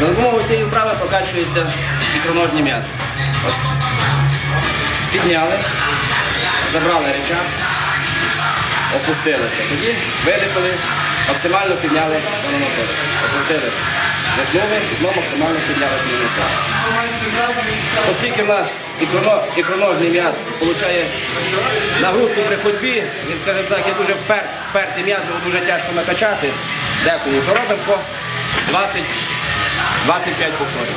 За допомогою цієї вправи прокачується ікроножні м'язи. Ось. Підняли, забрали речах, опустилися. Тоді видихали, максимально підняли самоносочок. Опустили. Вдихнули, знову максимально підняли самоносочок. Оскільки в нас ікроно, ікроножний м'яз отримує нагрузку при ходьбі, він, скажімо так, є дуже впер, вперті м'язи, його дуже тяжко накачати деколи, то робимо по 20, 25 повторів.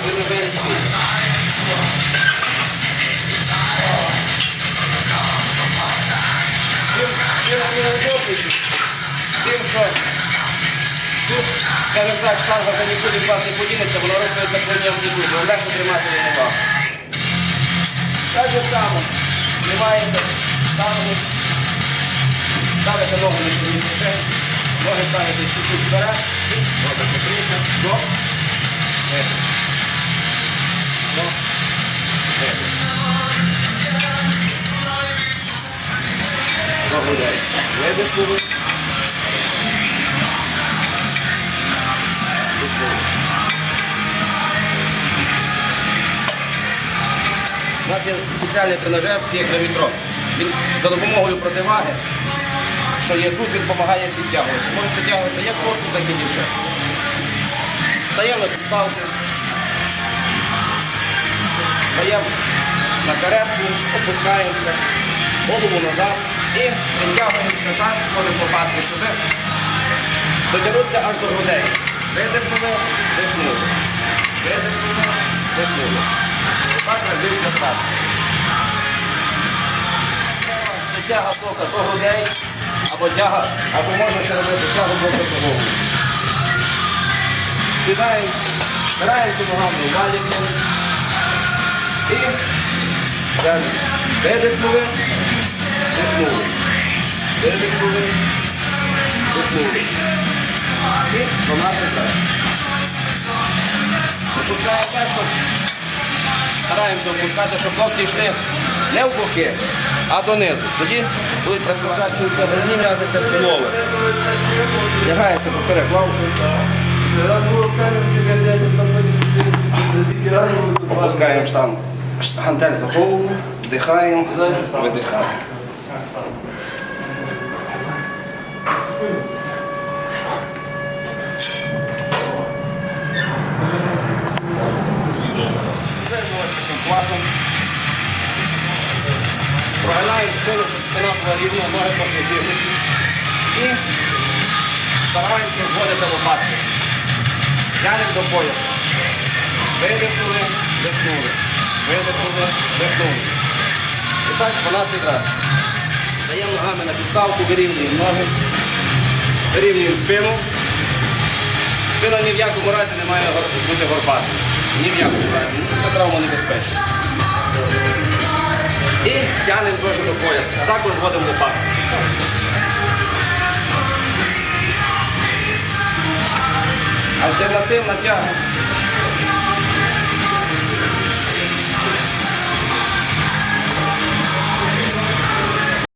Чим, тим, що тут, скажімо так, штанга вже нікуди вас не подінеться, воно рухається по ньому нікуди, легше тримати його ногах. Так же само, знімаєте, ставите, ставите ногу на ширині ноги ставите чуть-чуть вперед, до, Прогуляй. Видихнули. Видихнули. У нас є спеціальний тренажер, такий як гравітрон. Він за допомогою противаги, що є тут, він допомагає підтягуватися. Може підтягуватися як хлопці, так і дівчат. Стаємо на підставку. Стаємо на каретку, опускаємося, голову назад і підтягуємося так, сходимо лопатки сюди. Дотягнутися аж до грудей. Видихнули, дихнули. Видихнули, дихнули. Так разів 15. Це тяга тока до грудей, або тяга, або можна ще робити тягу до голову. Сідаємо, спираємося ногами в валіку. І зараз видихнули, дихнули. Видихнули, дихнули. І 12 так. Опускаємо так, щоб стараємося опускати, щоб локті йшли не в боки, а донизу. Тоді будуть працювати це головні м'язи, це полови. Лягається поперек лавки. Опускаємо штангу. Гантель за голову, вдихаємо, видихаємо. Прогинаємо спину, щоб спина була рівна, ноги. І стараємося зводити лопатки. Тянемо до пояса. Видихнули, вдихнули. Видихнули, вдихнули. І так 12 разів. Стаємо ногами на підставку, вирівнюємо ноги, вирівнюємо спину. Спина ні в якому разі не має бути горбатою. Ні в якому разі. Ну, Це травма небезпечна. І тягнемо теж до пояса. Також зводимо лопатку. Альтернативна тяга